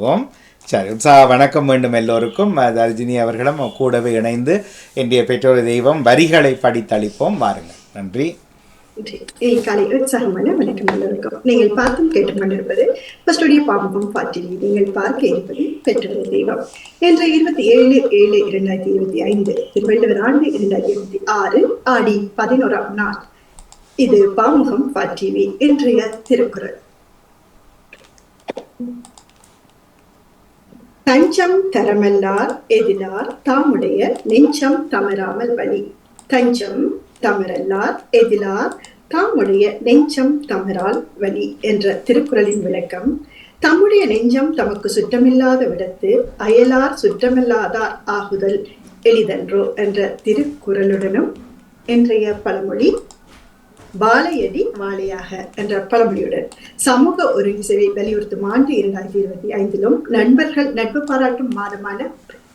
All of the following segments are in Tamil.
பேசுவோம் சரி உற்சாக வணக்கம் வேண்டும் எல்லோருக்கும். தர்ஜினி அவர்களும் கூடவே இணைந்து இன்றைய பெற்றோர் தெய்வம் வரிகளை படித்தளிப்போம். வாருங்கள். நன்றி. காலை உற்சாகமான வணக்கம் எல்லோருக்கும். நீங்கள் பார்த்தும் கேட்டுக்கொண்டிருப்பது ஸ்டுடியோ பாபம் பாட்டில் நீங்கள் பார்க்க இருப்பது பெற்றோர் தெய்வம். என்ற இருபத்தி ஏழு ஏழு இரண்டாயிரத்தி இருபத்தி ஐந்து திருவள்ளுவர் ஆண்டு இரண்டாயிரத்தி இருபத்தி ஆறு ஆடி பதினோராம் நாள். இது பாமுகம் பாட்டிவி இன்றைய திருக்குறள். தஞ்சம் தரமல்லார் எதிலார் தாமுடைய நெஞ்சம் தமராமல் வழி தஞ்சம் தமரல்லார் எதிலார் தாமுடைய நெஞ்சம் தமரால் வழி என்ற திருக்குறளின் விளக்கம். தம்முடைய நெஞ்சம் தமக்கு சுற்றமில்லாத விடத்து அயலார் சுற்றமில்லாதார் ஆகுதல் எளிதன்றோ என்ற திருக்குறளுடனும் இன்றைய பழமொழி பாலையடி மாலையாக என்ற பழமொழியுடன் சமூக ஒருங்கிசைவை வலியுறுத்தும் ஆண்டு இரண்டாயிரத்தி இருபத்தி ஐந்திலும் நண்பர்கள் நட்பு பாராட்டும் மாதமான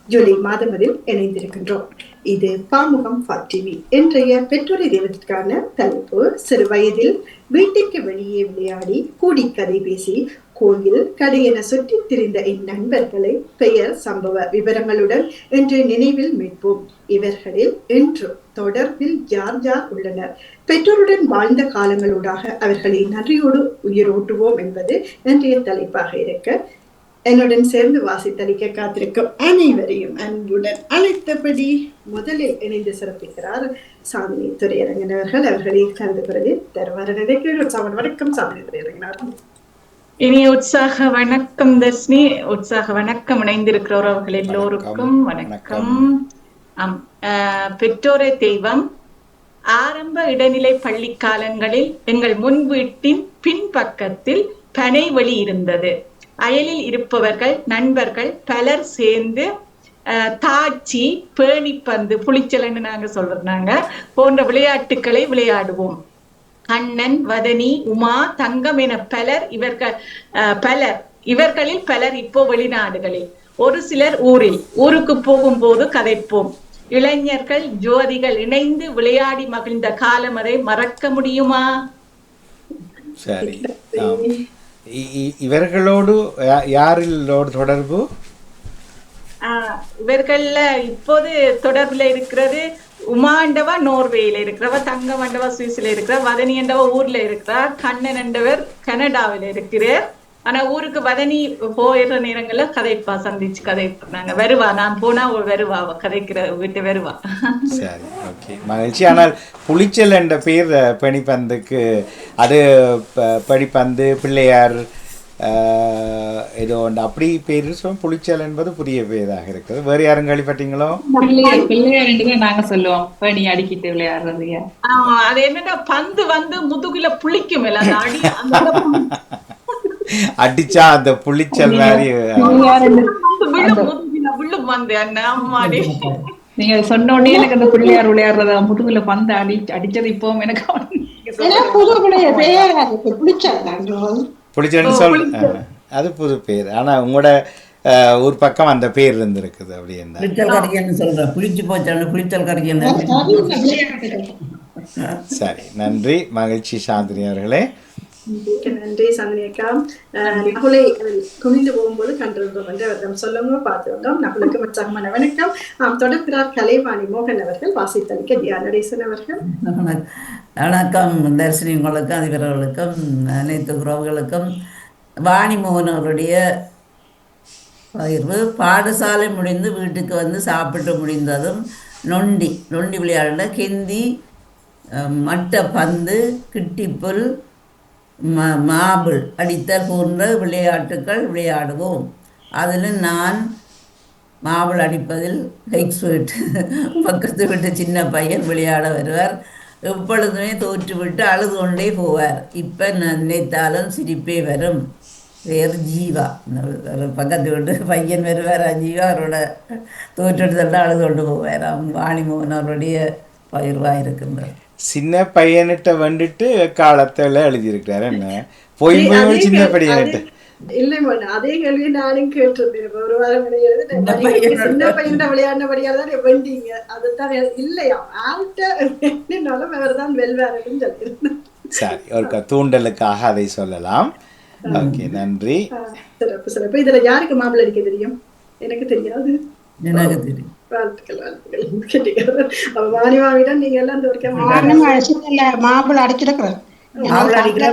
ஜூலை மாதமதில் இணைந்திருக்கின்றோம். இது பாமுகம் ஃபார் டிவி இன்றைய பெற்றோரை தினத்திற்கான தலைப்பு சிறு வயதில் வீட்டிற்கு வெளியே விளையாடி கூடி கதை பேசி கோயில் கடையென சுற்றித் திரிந்த இந்நண்பர்களை பெயர் சம்பவ விவரங்களுடன் இன்று நினைவில் மீட்போம். இவர்களில் இன்றும் தொடர்பில் யார் யார் உள்ளனர்? பெற்றோருடன் வாழ்ந்த காலங்களூடாக அவர்களை நன்றியோடு உயிரோட்டுவோம் என்பது இன்றைய தலைப்பாக இருக்க என்னுடன் சேர்ந்து வாசித்தளிக்க காத்திருக்கும் அனைவரையும் அன்புடன் அழைத்தபடி முதலில் இணைந்து சிறப்பிக்கிறார் சாமினி துறையரங்கன் அவர்கள். அவர்களை கலந்து குரலில் தருவார் நினைக்கிறேன் சாமன் வணக்கம் சாமினி துறையரங்கனார் இனிய உற்சாக வணக்கம் தர்ஷினி. உற்சாக வணக்கம். இணைந்திருக்கிறவர்கள் எல்லோருக்கும். வணக்கம் ஆம் பெற்றோரே தெய்வம். ஆரம்ப இடைநிலை பள்ளி காலங்களில் எங்கள் முன் வீட்டின் பின்பக்கத்தில் பனை வழி இருந்தது. அயலில் இருப்பவர்கள் நண்பர்கள் பலர் சேர்ந்து தாச்சி பேணிப்பந்து புளிச்சலன்னு நாங்க சொல்றது நாங்க போன்ற விளையாட்டுக்களை விளையாடுவோம். கண்ணன் வதனி உமா தங்கம் என பலர் இவர்கள் பலர். இவர்களில் பலர் இப்போ வெளிநாடுகளில். ஒரு சிலர் ஊரில். ஊருக்கு போகும்போது கதைப்போம். இளைஞர்கள் ஜோதிகள் இணைந்து விளையாடி மகிழ்ந்த காலம் அதை மறக்க முடியுமா? சரி. இவர்களோடு யாரிலோடு தொடர்பு? ஆஹ் இவர்கள்ல இப்போது தொடர்புல இருக்கிறது உமாண்டவா நோர்வேயில இருக்கிறவ தங்கமண்டவா சுவிஸ்ல இருக்கிற வதனி என்றவ ஊர்ல இருக்கிறார் கண்ணன் என்றவர் கனடாவில் இருக்கிறார். ஆனா ஊருக்கு வதனி போயிடுற நேரங்கள்ல கதைப்பா சந்திச்சு கதைப்பாங்க வருவா நான் போனா வருவா அவ கதைக்கிற விட்டு வருவா. சரி ஓகே. மகிழ்ச்சி. ஆனால் புளிச்சல் என்ற பேர் பணிப்பந்துக்கு பெணிப்பந்துக்கு அது ப- பிள்ளையார் ஏதோ ஒன்று. அப்படி பேர் சொல்ல புளிச்சல் என்பது புதிய பேராக இருக்குது வேறு யாரும் கேள்விப்பட்டீங்களோ? பிள்ளையார் பிள்ளையார் நாங்க சொல்லுவோம். பணி அடிக்கிட்டு விளையாடுறது அது என்னன்னா பந்து வந்து முதுகுல புளிக்கும் அடிச்சா அந்த புளிச்சல் மாதிரி பந்து விழும் வந்து அண்ணா அம்மாடி. நீங்க சொன்ன உடனே எனக்கு அந்த பிள்ளையார் விளையாடுறத முதுகுல பந்து அடி அடிச்சது இப்போ எனக்கு நீங்க சொல்றது புளிச்சல்னு சொல் அது புது பேர். ஆனால் உங்களோட ஊர் பக்கம் அந்த பேர் இருந்திருக்குது அப்படி என்ன புளிச்சல் கறிக்கன்னு சொல்றேன் புளிச்சு போச்சான்னு புளிச்சல் கறிக்கன்னு சரி நன்றி. மகிழ்ச்சி சாந்தினி அவர்களே. நன்றி சந்தினியக்கா. நகுலை குனிந்து போகும்போது கண்டிருந்தோம் என்று அவரிடம் சொல்லவும் பார்த்து வந்தோம் நகுலுக்கு உற்சாகமான வணக்கம். ஆம் தொடர்கிறார் கலைவாணி மோகன் அவர்கள் வாசித்தளிக்க தியா நடேசன் அவர்கள் வணக்கம் தர்ஷினி உங்களுக்கும் அதிபர்களுக்கும் அனைத்து உறவுகளுக்கும். வாணி மோகன் அவருடைய பகிர்வு பாடசாலை முடிந்து வீட்டுக்கு வந்து சாப்பிட்டு முடிந்ததும் நொண்டி நொண்டி விளையாட கெந்தி மட்ட பந்து கிட்டிப்புல் மா மாபிள் அடித்தல் போன்ற விளையாட்டுக்கள் விளையாடுவோம். அதில் நான் மாபிள் அடிப்பதில் எக்ஸ்பர்ட் பக்கத்து வீட்டு சின்ன பையன் விளையாட வருவார். எப்பொழுதுமே தோற்றுவிட்டு அழுது கொண்டே போவார். இப்போ நான் நினைத்தாலும் சிரிப்பே வரும். வேறு ஜீவா. பக்கத்து வீட்டு பையன் வருவார் ஜீவா. அவரோட தோற்றெடுத்தெல்லாம் அழுது கொண்டு போவார். அவங்க வாணிமோகன் அவருடைய பகிர்வாக இருக்கின்றார். சின்ன பையன்கிட்ட வந்துட்டு காலத்தில் எழுதியிருக்கிறார். என்ன? போய் சின்ன பையன்கிட்ட. இல்லை அதே கேள்வி நானும் கேட்டிருந்தேன். ஒரு வாரம் சின்ன பையன் விளையாடினபடியால் தான் வெண்டீங்க அதுதான் இல்லையா ஆள்கிட்ட அவர் தான் வெல்வாருன்னு சொல்லியிருந்தேன். சரி ஒரு க- தூண்டலுக்காக அதை சொல்லலாம். ஓகே நன்றி. சிறப்பு சிறப்பு. இதுல யாருக்கு மாப்பிள்ளை அடிக்க தெரியும்? எனக்கு தெரியாது. எனக்கு தெரியும். வாழ்த்துக்கள் வாழ்த்துக்கள் அப்ப வாணிமாவிடம் நீங்க எல்லாம் மாப்பிள்ளை அடிச்சிருக்கிறேன் அடிக்கிற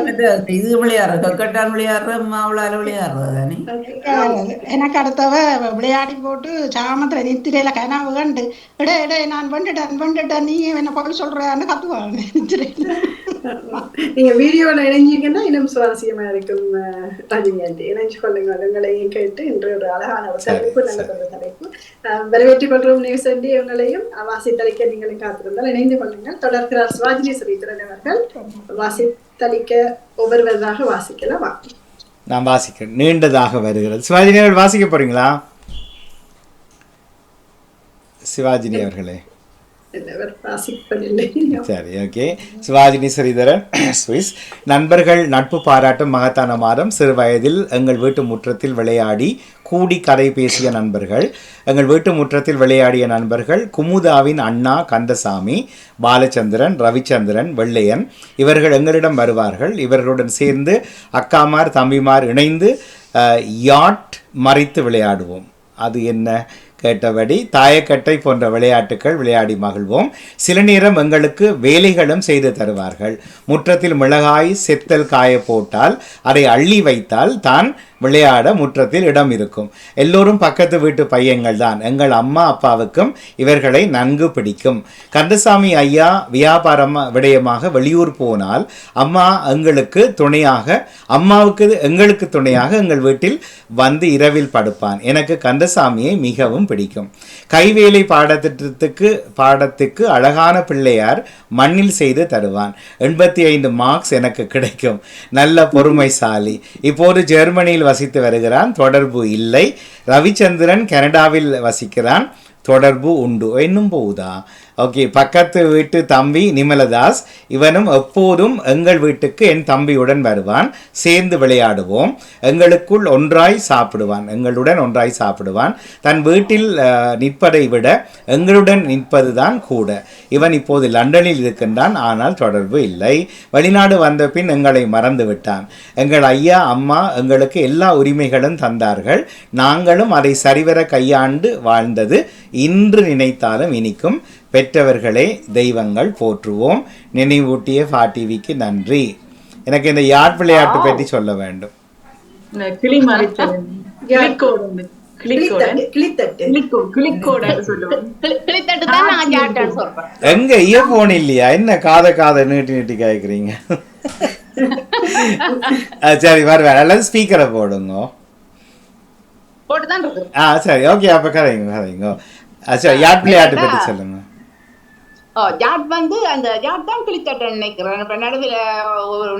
இது விளையாடுற கொக்கட்டான் விளையாடுற தானே எனக்கு அடுத்தவ விளையாடி போட்டு சாமத்துல நித்திரையில கனவு கண்டு இடே இடே நான் வந்துட்டேன் வந்துட்டேன் நீ என்ன பதில் சொல்றான்னு கத்துவாங்க நித்திரையில நீங்க வீடியோல இணைஞ்சீங்கன்னா இன்னும் சுவாரஸ்யமா இருக்கும் ரஜினி ஆண்டி. இணைஞ்சு கொள்ளுங்க உங்களையும் கேட்டு இன்று ஒரு அழகான ஒரு தலைப்பு நல்ல. ஒரு தலைப்பு. வரவேற்றுக் கொள்றோம் நியூஸ் அண்டி உங்களையும். வாசித்தளிக்க நீங்களும் காத்திருந்தால் இணைந்து கொள்ளுங்கள். தொடர்கிறார் சிவாஜினி ஸ்ரீதரன் அவர்கள். வாசித்தளிக்க ஒவ்வொருவராக வாசிக்கலாம் நான் வாசிக்கிறேன். நீண்டதாக வருகிறது. சிவாஜினி அவர்கள் வாசிக்க போறீங்களா? சிவாஜினி அவர்களே. சரி ஓகே. சிவாஜினி ஸ்ரீதரன் சுவிஸ். நண்பர்கள் நட்பு பாராட்டும் மகத்தான மாதம். சிறு வயதில் எங்கள் வீட்டு முற்றத்தில் விளையாடி கூடி கதை பேசிய நண்பர்கள் எங்கள் வீட்டு முற்றத்தில் விளையாடிய நண்பர்கள் குமுதாவின் அண்ணா கந்தசாமி பாலச்சந்திரன் ரவிச்சந்திரன் வெள்ளையன் இவர்கள் எங்களிடம் வருவார்கள். இவர்களுடன் சேர்ந்து அக்காமார் தம்பிமார் இணைந்து யாட் மறைத்து விளையாடுவோம். அது என்ன? கேட்டபடி தாயக்கட்டை போன்ற விளையாட்டுகள் விளையாடி மகிழ்வோம். சில நேரம் எங்களுக்கு வேலைகளும் செய்து தருவார்கள். முற்றத்தில் மிளகாய் செத்தல் காய போட்டால் அதை அள்ளி வைத்தால் தான் விளையாட முற்றத்தில் இடம் இருக்கும். எல்லோரும் பக்கத்து வீட்டு பையங்கள் தான் எங்கள் அம்மா அப்பாவுக்கும் இவர்களை நன்கு பிடிக்கும். கந்தசாமி ஐயா வியாபாரம் விடயமாக வெளியூர் போனால் அம்மா எங்களுக்கு துணையாக அம்மாவுக்கு எங்களுக்கு துணையாக எங்கள் வீட்டில் வந்து இரவில் படுப்பான். எனக்கு கந்தசாமியை மிகவும் பிடிக்கும். கைவேலை பாடத்திட்டத்துக்கு பாடத்துக்கு அழகான பிள்ளையார் மண்ணில் செய்து தருவான். எண்பத்தி ஐந்து மார்க்ஸ் எனக்கு கிடைக்கும். நல்ல பொறுமைசாலி. இப்போது ஜெர்மனியில் வசித்து வருகிறான். தொடர்பு இல்லை. ரவிச்சந்திரன் கனடாவில் வசிக்கிறான். தொடர்பு உண்டு. என்னும் போதா ஓகே பக்கத்து வீட்டு தம்பி நிமலதாஸ் இவனும் எப்போதும் எங்கள் வீட்டுக்கு என் தம்பியுடன் வருவான் சேர்ந்து விளையாடுவோம். எங்களுக்குள் ஒன்றாய் சாப்பிடுவான் எங்களுடன் ஒன்றாய் சாப்பிடுவான். தன் வீட்டில் நிற்பதை விட எங்களுடன் நிற்பதுதான் கூட. இவன் இப்போது லண்டனில் இருக்கின்றான் ஆனால் தொடர்பு இல்லை. வெளிநாடு வந்த பின் எங்களை மறந்து விட்டான் எங்கள் ஐயா அம்மா எங்களுக்கு எல்லா உரிமைகளும் தந்தார்கள். நாங்களும் அதை சரிவர கையாண்டு வாழ்ந்தது இன்று நினைத்தாலும் இனிக்கும் பெற்றவர்களே தெய்வங்கள் போற்றுவோம். நினைவூட்டிய ஃபா டிவிக்கு நன்றி. எனக்கு இந்த யாட் விளையாட்டு பற்றி சொல்ல வேண்டும்? எங்க இயர்போன் இல்லையா? என்ன காதை காதை நீட்டி நீட்டி கேட்குறீங்க சரி வருவேன் அல்லது ஸ்பீக்கரை போடுங்க. ஆ சரி ஓகே அப்போ கதைங்க கதைங்க சரி யாட் விளையாட்டு பற்றி சொல்லுங்க? ஓ ஜாட் வந்து அந்த ஜாட் தான் கிளித்தட்டு நினைக்கிறேன். இப்ப நடுவில் ஒரு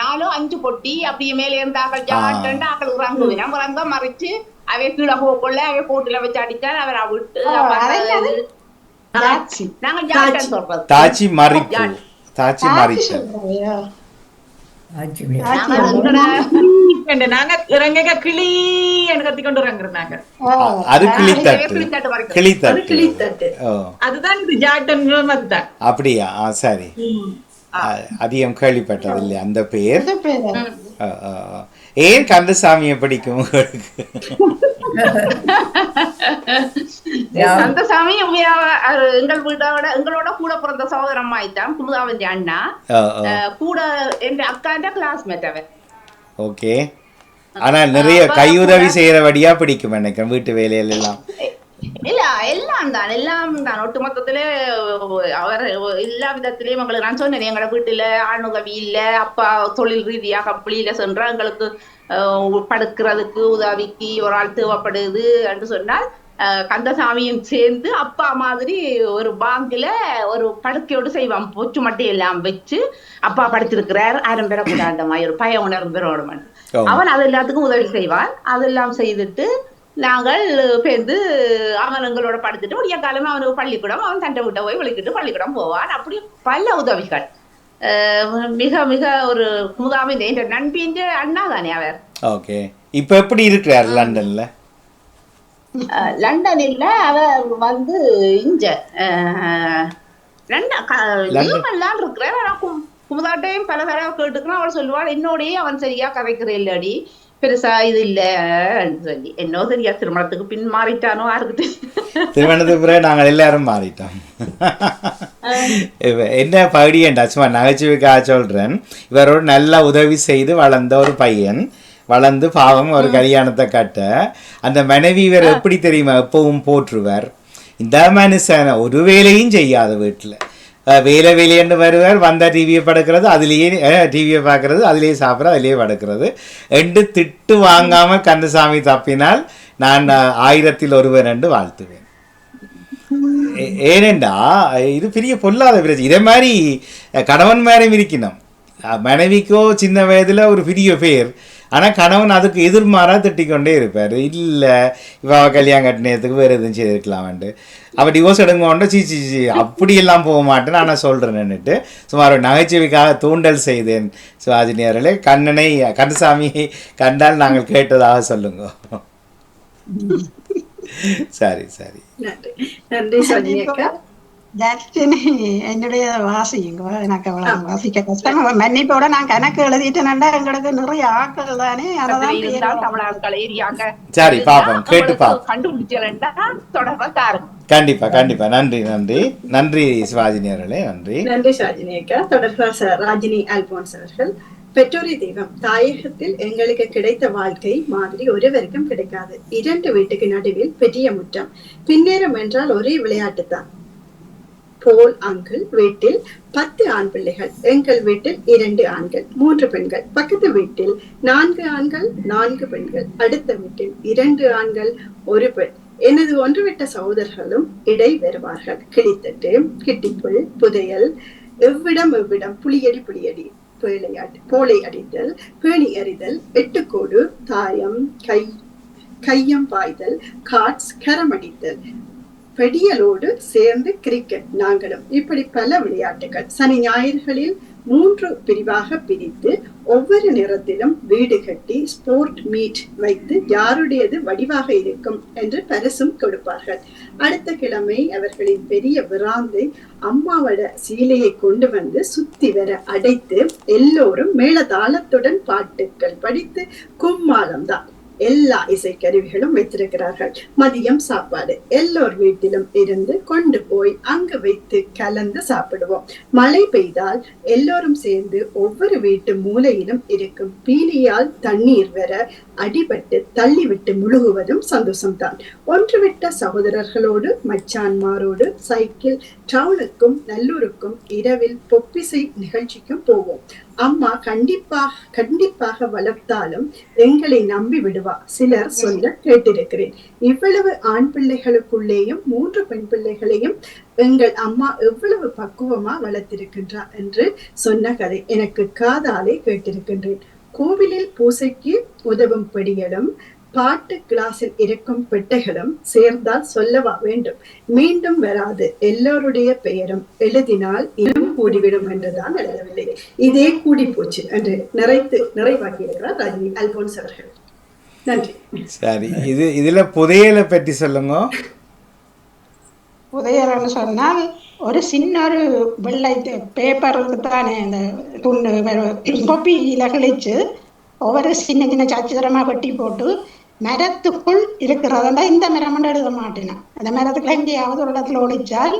நாலோ அஞ்சு பொட்டி அப்படியே மேலே இருந்து ஆக்கள் ஜாட் ஆக்கள் உறங்குவினா உறங்க மறைச்சு அவை கீழே போக்குள்ள அவை போட்டுல வச்சு அடிச்சால் அவரை விட்டு நாங்க ஜாட்டன் சொல்றது. தாச்சி மறிப்பு. தாச்சி மறித்தல் அது கிளித்தட்டு கிளித்தட்டு அதுதான் இது ஜாட்டன்ற அதுதான் அப்படியா? சரி. அதிகம் கேள்விப்பட்டது இல்லையா அந்த பேர். ஏன் கந்தசாமியை பிடிக்கும் உங்களுக்கு? கந்தசாமி எங்கள் வீட்டோட எங்களோட கூட பிறந்த சகோதரம் ஆயிட்டான் குமுதாவந்தி அண்ணா கூட என் அக்காண்ட கிளாஸ்மேட் அவன். ஓகே ஆனா நிறைய கையுதவி செய்யறபடியா பிடிக்கும் நினைக்கிறேன் வீட்டு வேலையில எல்லாம் இல்ல எல்லாம் தான் எல்லாம் தான். ஒட்டு மொத்தத்துல அவர் எல்லா விதத்திலயும் எங்களுக்கு நான் சொன்னேன் எங்களோட வீட்டுல ஆணுதவி இல்ல அப்பா தொழில் ரீதியாக வெளியில சென்றா எங்களுக்கு படுக்கிறதுக்கு உதவிக்கு ஒரு ஆள் தேவைப்படுது என்று சொன்னால் கந்தசாமியும் சேர்ந்து அப்பா மாதிரி ஒரு பாங்கில ஒரு படுக்கையோடு செய்வான். பொச்சு மட்டும் எல்லாம் வச்சு அப்பா படுத்திருக்கிறார். ஆரம் பெறக்கூடாத மாதிரி ஒரு பய உணர்வு பெறணும். அவன். அது எல்லாத்துக்கும் உதவி செய்வான். அதெல்லாம் செய்துட்டு நாங்கள் பேருந்து அவன் எங்களோட படுத்துட்டு விடிய காலமே அவனுக்கு பள்ளிக்கூடம். அவன் தண்டை விட்ட போய் விളിக்கிட்டு பள்ளிக்கூடம் போவான். அப்படி பல உதவிகள். மிக மிக ஒரு முதாமி என்ற நண்பின் அண்ணா தானே அவர்? ஓகே. இப்ப எப்படி இருக்கிறார் லண்டன்ல? லண்டனில் அவர் வந்து இங்க அஹ் லண்டன். இருக்கிறார். ஆனா குமுதாட்டையும் பல தடவை கேட்டுக்கிறான். அவள் சொல்லுவாள் என்னோடயே அவன் சரியா கதைக்கிற இல்லடி. பெருசா இது இல்லன்னு சொல்லி. என்னோ சரியா திருமணத்துக்கு பின் மாறிட்டானோ யாருக்கு திருமணத்துக்கு பிறகு நாங்கள் எல்லாரும் மாறிட்டோம். என்ன பகுடியண்டா சும்மா நகைச்சுவைக்காக சொல்கிறேன் இவரோட நல்லா உதவி செய்து வளர்ந்த ஒரு பையன். வளர்ந்து பாவம் ஒரு கல்யாணத்தை கட்ட அந்த மனைவி இவர் எப்படி தெரியுமா? எப்பவும் போற்றுவார். இந்த மனுஷன் ஒரு வேலையும் செய்யாத வீட்டில். வேலை வேலையென்று வருவார் வந்தால் டிவியை படுக்கிறது அதுலேயே டிவியை பார்க்கறது அதுலேயே சாப்பிட்றது அதுலேயே படுக்கிறது. ரெண்டு திட்டு வாங்காமல் கந்தசாமி தப்பினால் நான் ஆயிரத்தில் ஒருவர் என்று வாழ்த்துவேன். ஏனெண்டா இது பெரிய பொல்லாத பிரச்சனை. இதே மாதிரி கணவன் மேலே இருக்கணும் மனைவிக்கோ சின்ன வயதில் ஒரு பெரிய பேர் ஆனா கணவன் அதுக்கு எதிர்மாறா திட்டிக்கொண்டே இருப்பார். இல்லை இவ கல்யாணம் கட்டினதுக்கு வேறு எதுவும் செய்திருக்கலாம்ட்டு அவள் டிவோர்ஸ் எடுங்கோண்ட சீ சீ சீ அப்படியெல்லாம் போக மாட்டேன் நான் சொல்கிறேன்னுட்டு சுமார் ஒரு நகைச்சுவைக்காக தூண்டல் செய்தேன் சிவாஜினியர்களே கண்ணனை கந்தசாமியை கண்டால் நாங்கள் கேட்டதாக சொல்லுங்க. சரி சரி. நன்றி. நன்றி தர்ஷினி என்னுடைய வாசிங்க எனக்கு அவ்வளவு வாசிக்க கஷ்டம் மன்னிப்போட நான் கணக்கு எழுதிட்டேன்டா எங்களுக்கு நிறைய ஆக்கள் தானே. ஏரியாங்க சரி, பாப்போம். கேட்டு பாப்போம். கண்டுபிடிச்சா தொடர்பா தாருங்க கண்டிப்பா கண்டிப்பா. நன்றி நன்றி. நன்றி சிவாஜினியர்களே நன்றி. நன்றி ஷாஜினி அக்கா. தொடர்பாக ச- ராஜினி அல்போன்ஸ் அவர்கள். பெற்றோரை தெய்வம். தாயகத்தில் எங்களுக்கு கிடைத்த வாழ்க்கை மாதிரி ஒருவருக்கும் கிடைக்காது. இரண்டு வீட்டுக்கு நடுவில் பெரிய முற்றம். பின்னேறம் என்றால் ஒரே விளையாட்டு தான் போல் அங்கிள் வீட்டில் பத்து ஆண் பிள்ளைகள் எங்கள் வீட்டில் இரண்டு ஆண்கள் மூன்று பெண்கள். பக்கத்து வீட்டில் நான்கு ஆண்கள் நான்கு பெண்கள். அடுத்த வீட்டில் இரண்டு ஆண்கள் ஒரு பெண். எனது ஒன்றுவிட்ட சகோதரர்களும் இடை வருவார்கள் கிளித்தட்டு கிட்டிப்புள் புதையல் எவ்விடம் எவ்விடம் புளியடி புளியடி பேழையாட்டு போலை அடித்தல் பேணி அறிதல் எட்டுக்கோடு தாயம் கை கையம் பாய்தல் காட்ஸ் கரமடித்தல் பெடியலோடு சேர்ந்து கிரிக்கெட் நாங்களும் இப்படி பல விளையாட்டுகள் சனி ஞாயிறுகளில் மூன்று பிரிவாக பிரித்து ஒவ்வொரு நிறத்திலும் வீடு கட்டி ஸ்போர்ட் மீட் வைத்து யாருடையது வடிவாக இருக்கும் என்று பரிசும் கொடுப்பார்கள். அடுத்த கிழமை அவர்களின் பெரிய விராந்தை அம்மாவோட சீலையை கொண்டு வந்து சுத்தி வர அடைத்து எல்லோரும் மேளதாளத்துடன் பாட்டுக்கள் படித்து கும்மாளம்தான். எல்லா இசைக்கருவிகளும் வைத்திருக்கிறார்கள். மதியம் சாப்பாடு. எல்லோர் வீட்டிலும் இருந்து கொண்டு போய் அங்கு வைத்து கலந்து சாப்பிடுவோம். மழை பெய்தால் எல்லோரும் சேர்ந்து ஒவ்வொரு வீட்டு மூலையிலும் இருக்கும் பீலியால் தண்ணீர் வர அடிபட்டு தள்ளிவிட்டு முழுகுவதும் சந்தோஷம்தான். ஒன்றுவிட்ட சகோதரர்களோடு மச்சான்மாரோடு சைக்கிள் டவுனுக்கும் நல்லூருக்கும் இரவில் பொப்பிசை நிகழ்ச்சிக்கும் போவோம். அம்மா கண்டிப்பாக கண்டிப்பாக வளர்த்தாலும் எங்களை நம்பி விடுவா. சிலர் சொல்ல கேட்டிருக்கிறேன். இவ்வளவு ஆண் பிள்ளைகளுக்குள்ளேயும் மூன்று பெண் பிள்ளைகளையும் எங்கள் அம்மா எவ்வளவு பக்குவமா வளர்த்திருக்கின்றார் என்று சொன்ன கதை எனக்கு காதாலே கேட்டிருக்கின்றேன். கோவிலில் பூசைக்கு உதவும் பெடிகளும் பாட்டு கிளாஸில் இருக்கும் பெட்டைகளும் சேர்ந்தால் சொல்லவா வேண்டும்? மீண்டும் வராது. எல்லோருடைய பெயரும் எழுதினால் இன்னும் கூடிவிடும் என்றுதான் எழுதவில்லை இதே கூடி போச்சு என்று நிறைத்து நிறைவாக்கியிருக்கிறார் ரஜினி அல்போன்ஸ் அவர்கள். நன்றி. சரி இது இதுல புதையலை பற்றி சொல்லுங்க. உதயரன்னு சொன்னால் ஒரு சின்ன ஒரு வெள்ளை பேப்பர் தானே இந்த துண்டு கொப்பியில கிழிச்சு ஒவ்வொரு சின்ன சின்ன சச்சித்திரமா வெட்டி போட்டு மரத்துக்குள் இருக்கிறதா. இந்த மரம் எழுத மாட்டேன் அந்த மரத்துக்குள்ள எங்கேயாவது ஒரு இடத்துல ஒழிச்சால்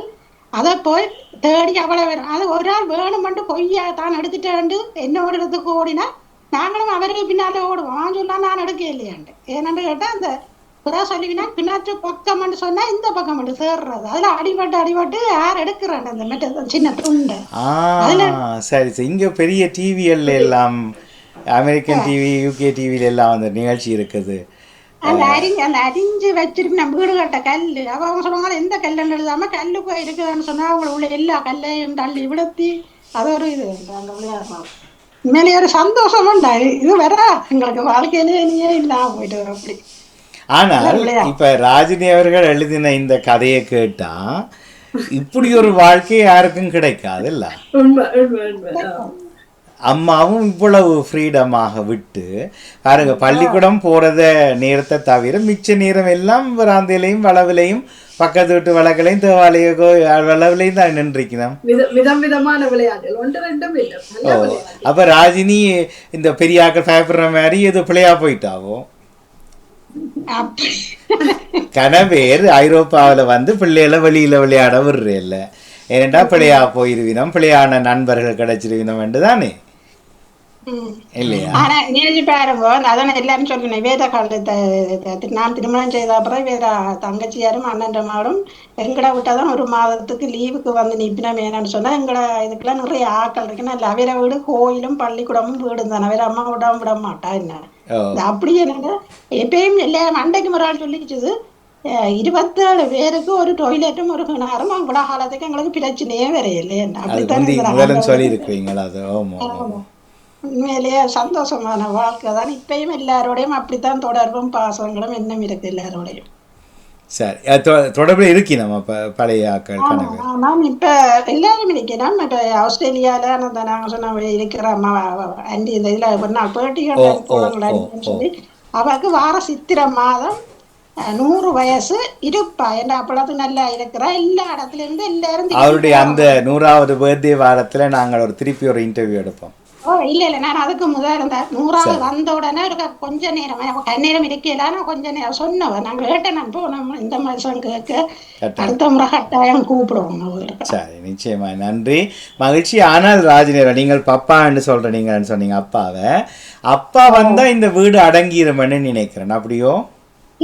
அதை போய் தேடி அவ்வளோ வரும் அது ஒரு ஆள் வேணுமெண்டு பொய்யா தான் எடுத்துட்டாண்டு என்ன ஒரு இடத்துக்கு ஓடினா நாங்களும் அவருக்கு பின்னாலே ஓடுவோம் அவன் சொல்லா நான் எடுக்க இல்லையாண்டு ஏன்னு கேட்டால் அந்த புறா சொல்லிக்கினா பின்னாற்று பக்கம்னு சொன்னா இந்த பக்கம் மட்டும் சேர்றது அதுல அடிபட்டு அடிபட்டு யார் எடுக்கிறாங்க அந்த மெட்ட சின்ன துண்டை சரி சரி இங்க பெரிய டிவிஎல்ல எல்லாம் அமெரிக்கன் டிவி யூகே டிவில எல்லாம் அந்த நிகழ்ச்சி இருக்குது அந்த அரிஞ்சு அந்த அரிஞ்சு வச்சிருக்கு நம்ம வீடு கட்ட கல்லு. அவ அவங்க சொல்லுவாங்க எந்த கல்லுன்னு எழுதாம கல்லு போய் இருக்குதுன்னு சொன்னா அவங்க உள்ள எல்லா கல்லையும் தள்ளி விடுத்தி அது ஒரு இது. அந்த விளையாடுறோம் உண்மையிலேயே ஒரு சந்தோஷம் உண்டா இது வேற எங்களுக்கு வாழ்க்கையிலேயே நீயே இல்லாம போயிட்டு வரும் அப்படி. ஆனால் இப்ப ராஜினி அவர்கள் எழுதின இந்த கதையை கேட்டா இப்படி ஒரு வாழ்க்கை யாருக்கும் உண்மை ஆ. அம்மாவும் இவ்வளவு ஃப்ரீடமாக விட்டு பாருங்க பள்ளிக்கூடம் போறத நேரத்தை தவிர மிச்ச நேரம் எல்லாம் வராந்தையிலையும் வளவிலையும் பக்கத்து வீட்டு வளக்களையும் தேவாலய வளவிலையும் தான் நின்றிருக்கணும் வித விதம் விதமான விளையாட்டுகள். ஒன்று ரெண்டும் இல்லை. அப்ப ராஜினி இந்த பெரியாக்கள் பயப்படுற மாதிரி ஏதோ பிள்ளையா போயிட்டாவோ? கனவேர் ஐரோப்பாவுல வந்து பிள்ளைகளை வெளியில விளையாட விடுறேல்ல. ஏனெண்டா பிள்ளையா போயிருவினம். பிள்ளையான நண்பர்கள் கிடைச்சிருவினம் என்று தானே? ஆனா நினைச்சு பாருங்க அதான் எல்லாரும் சொல்லுவேன் வேத காலத்தை நான் திருமணம் செய்த அப்புறம் வேற தங்கச்சியாரும் அண்ணன் மகளும் எங்கட விட்டாதான் ஒரு மாதத்துக்கு லீவுக்கு வந்து நிப்பினம் என்னன்னு சொன்னா எங்கட இதுக்கெல்லாம் நிறைய ஆக்கள் இருக்கு நல்ல அவர வீடு கோயிலும் பள்ளிக்கூடமும் வீடும் தானே அவர அம்மா விட விட மாட்டா என்ன அப்படியே என்னன்னா எப்பயும் எல்லாரும் அண்டைக்கு ஒரு ஆள் சொல்லிக்கிச்சு இருபத்தேழு பேருக்கு ஒரு டொய்லெட்டும் ஒரு கிணறும் அவ்வளோ காலத்துக்கு எங்களுக்கு பிரச்சனையே வரையில்லை அப்படித்தான் சொல்லி இருக்கிறீங்களா அது. உண்மையிலேயே சந்தோஷமான வாழ்க்கை தான். இப்பயும் எல்லாரோடையும் அப்படித்தான் தொடர்பும் பாசங்களும் இன்னும் இருக்கு எல்லாரோடையும். சரி. அது தொ- தொடர்புல இருக்கி நம்ம பழைய ஆக்கள் நான் இப்ப எல்லாரும் இருக்கிறோம் பட் ஆஸ்திரேலியால அந்த நாங்க சொன்ன இருக்கிற அம்மா ஆண்டி இந்த இதுல ஒரு நாள் பேட்டி ஓ, ஓ, போனாங்களா ஓ, ஓ. சொல்லி அவருக்கு வார சித்திரை மாதம் நூறு வயசு இருப்பா என்ற அப்பளத்து நல்லா இருக்கிறா? எல்லா இடத்துல இருந்து எல்லாரும் அவருடைய அந்த நூறாவது பர்த்டே வாரத்துல நாங்கள் ஒரு திருப்பி ஒரு இன்டர்வியூ எடுப்போம். இல்ல இல்ல நான் அதுக்கு முதல் இருந்தேன் நூறாவது வந்த உடனே ஒரு க- கொஞ்ச நேரம் எனக்கு கண்ணீரம் இருக்கல நான் கொஞ்ச நேரம் சொன்னவன் நான் கேட்டேன் நான் போனோம் இந்த மாதம் கேட்க. அடுத்த முறை கட்டாயம் கூப்பிடுவோம் சரி நிச்சயமா நன்றி மகிழ்ச்சி ஆனால் ராஜநேரா நீங்கள் பப்பான்னு சொல்ற நீங்கன்னு சொன்னீங்க அப்பாவை அப்பா வந்தா இந்த வீடு அடங்கிருமென்னு நினைக்கிறேன் அப்படியோ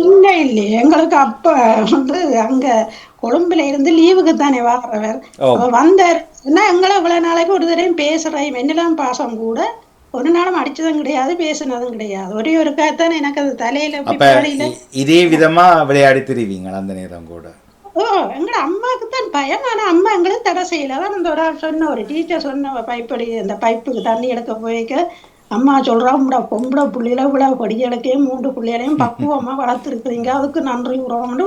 இல்ல இல்ல. எங்களுக்கு அப்ப வந்து அங்க கொழும்புல இருந்து லீவுக்கு தானே வாங்குறவர் வந்தார். என்ன எங்களை இவ்வளவு நாளைக்கு ஒரு தடவையும் பேசுறேன். என்னெல்லாம் பாசம் கூட ஒரு நாளும் அடிச்சதும் கிடையாது பேசுனதும் கிடையாது. ஒரே ஒரு தானே எனக்கு அது தலையில இதே விதமா விளையாடி திரிவீங்களா அந்த நேரம் கூட? ஓ எங்கட அம்மாவுக்கு தான் பயம். ஆனா அம்மா எங்களுக்கு தடை செய்யல. தான் இந்த ஒரு சொன்ன ஒரு டீச்சர் சொன்ன பைப்படி இந்த பைப்புக்கு தண்ணி எடுக்க போய்க்க. அம்மா சொல்றா உங்களோட பொம்பளை புள்ளையில இவ்வளவு படிகளுக்கையும் மூன்று பிள்ளைகளையும் பக்குவமா வளர்த்துருக்குறீங்க. அதுக்கு நன்றி உறவுன்னு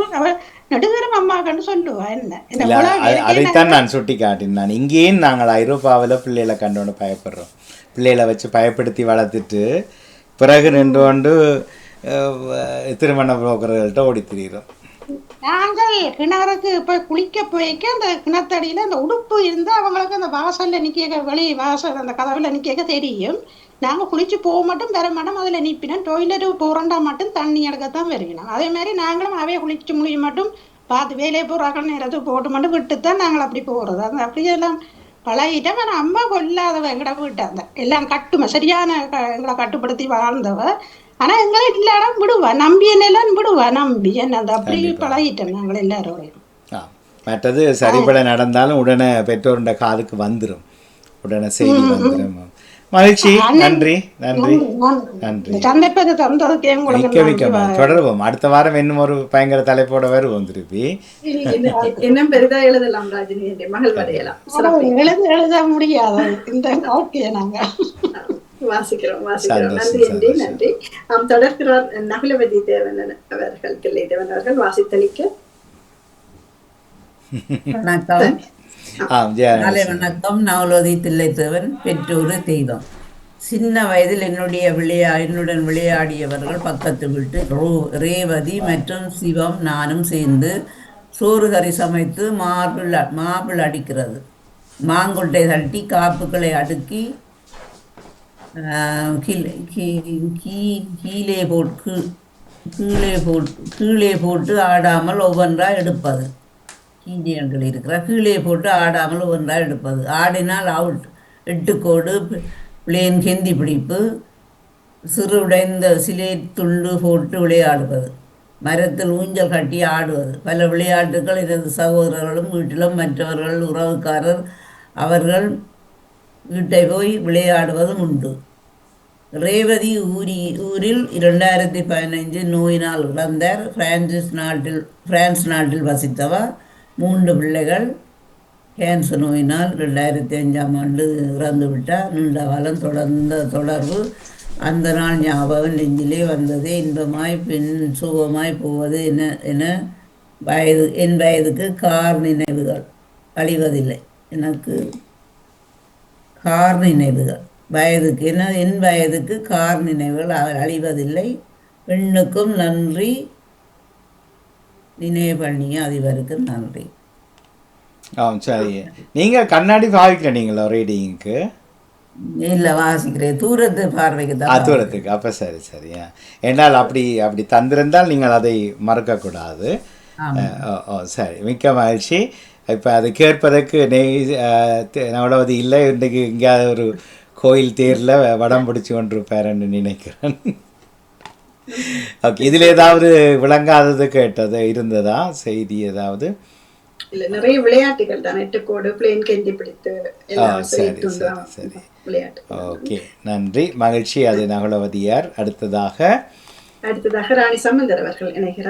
நெடுதரம் அம்மா கண்டு சொல்லுவா என்ன? அதைத்தான் நான் சுட்டி காட்டினேன் இங்கேயும் நாங்கள் ஐரோப்பாவில் பிள்ளைகளை கண்டோன்னு பயப்படுறோம். பிள்ளைகளை வச்சு பயப்படுத்தி வளர்த்துட்டு பிறகு நின்று கொண்டு திருமண புரோக்கர்கள்ட்ட ஓடி திரிகிறோம் நாங்கள் கிணறுக்கு போய் குளிக்க போய்க்க அந்த கிணத்தடியில அந்த உடுப்பு இருந்தா அவங்களுக்கு அந்த வாசல்ல நிக்க வெளி வாசல் அந்த கதவுல நிக்க தெரியும். நாங்க குளிச்சு போக மட்டும் வர மாட்டோம் அதுல நிப்பினோம். டொய்லெட் போறண்டா மட்டும் தண்ணி எடுக்கத்தான் வருவினோம் அதே மாதிரி நாங்களும் அவைய குளிச்சு முடிய மட்டும் பார்த்து வேலையை போறாங்க நேரத்துக்கு போட்டு மட்டும் விட்டுத்தான் நாங்கள் அப்படி போறது. அது அப்படியெல்லாம் பழகிட்டோம். ஆனா அம்மா கொல்லாதவ எங்கட வீட்டாந்த எல்லாம் கட்டுமை சரியான எங்களை கட்டுப்படுத்தி வாழ்ந்தவ. ஆனா எங்களை இல்லாட விடுவா நம்பி என்னெல்லாம் விடுவா நம்பி என்ன அந்த அப்படி பழகிட்டோம் நாங்கள் எல்லாரோடையும் மற்றது சரிபட நடந்தாலும் உடனே பெற்றோருடைய காதுக்கு வந்துடும் உடனே செய்தி வந்துடும் மகிழ்ச்சி. நன்றி நன்றி நன்றி. மிக்க மிக்க தொடருவோம். அடுத்த வாரம் இன்னும் ஒரு பயங்கர தலைப்போட வருவோம் திருப்பி. இன்னும் பெரிதா எழுதலாம் ராஜினி? என்ற மகள் வரையலாம். எழுத எழுத முடியாது. இந்த வாழ்க்கையை நாங்க. வாசிக்கிறோம் வாசிக்கிறோம். நன்றி நன்றி. நன்றி. ஆம் தொடர்கிறார் நகுலவதி தேவன் அவர்கள் தில்லை தேவன் அவர்கள் வாசித்தளிக்க. வணக்கம். காலை வணக்கம். நவலோதி தில்லைத்தேவன் பெற்றோரு தெய்வம் சின்ன வயதில் என்னுடைய விளையா என்னுடன் விளையாடியவர்கள் பக்கத்து வீட்டு ரோ- ரேவதி மற்றும் சிவம் நானும் சேர்ந்து சோறு கறி சமைத்து மார்பிள் மார்பிள் அடிக்கிறது. மாங்கொட்டை தட்டி காப்புகளை அடுக்கி கீழே போட்டு கீழே போட்டு கீழே போட்டு ஆடாமல் ஒவ்வொன்றா எடுப்பது. இந்தியன்கள் இருக்கிற கீழே போட்டு ஆடாமல் ஒன்றா எடுப்பது. ஆடினால் அவுட் எட்டுக்கோடு பிளேன் கெந்தி பிடிப்பு சிறு உடைந்த சிலை துண்டு போட்டு விளையாடுவது. மரத்தில் ஊஞ்சல் கட்டி ஆடுவது. பல விளையாட்டுகள் எனது சகோதரர்களும் வீட்டிலும் மற்றவர்கள் உறவுக்காரர் அவர்கள் வீட்டை போய் விளையாடுவதும் உண்டு. ரேவதி ஊரி ஊரில் இரண்டாயிரத்தி பதினைஞ்சு நோயினால் இறந்தார். பிரான்சிஸ் நாட்டில் பிரான்ஸ் நாட்டில் வசித்தவர். மூன்று பிள்ளைகள். கேன்சர் நோயினால் ரெண்டாயிரத்தி அஞ்சாம் ஆண்டு இறந்து விட்டார். நீண்ட காலம் தொடர்ந்த தொடர்பு. அந்த நாள் ஞாபகம் நெஞ்சிலே வந்ததே. இன்பமாய் பின் சுகமாய் போவது என என வயது என் வயதுக்கு கார் நினைவுகள். அழிவதில்லை. எனக்கு கார் நினைவுகள். வயதுக்கு என்ன என் வயதுக்கு கார் நினைவுகள். அழிவதில்லை. பெண்ணுக்கும் நன்றி. நினைவு பண்ணிய அதிபருக்கு நன்றி. ஆ சரி. நீங்கள் கண்ணாடி பாவிக்கல நீங்களோ ரீடிங்க்கு? இல்லை வாசிக்கிறேன். தூரத்து பார்வைக்கு தான் தூரத்துக்கு. அப்போ சரி சரியா என்னால் அப்படி அப்படி தந்திருந்தால் நீங்கள் அதை மறக்கக்கூடாது. ஓ சரி. மிக்க மகிழ்ச்சி. இப்போ அது கேட்பதற்கு நெய் நவளவதி இல்லை. இன்றைக்கு எங்கேயாவது ஒரு கோயில் தேரில் வடம் பிடிச்சி கொண்டிருப்பாருன்னு நினைக்கிறேன். ஓகே இதில் ஏதாவது விளங்காதது கேட்டது இருந்ததா? செய்தி ஏதாவது? இல்ல நிறைய விளையாட்டுகள் தான். எட்டுக்கோடு பிளேன் கெந்தி பிடித்து சரி, சரி, சரி. ஓகே நன்றி. மகிழ்ச்சி. அது நகுலவதியார். அடுத்ததாக? அடுத்ததாக ராணி சம்பந்தர் அவர்கள் இணைகிறார்.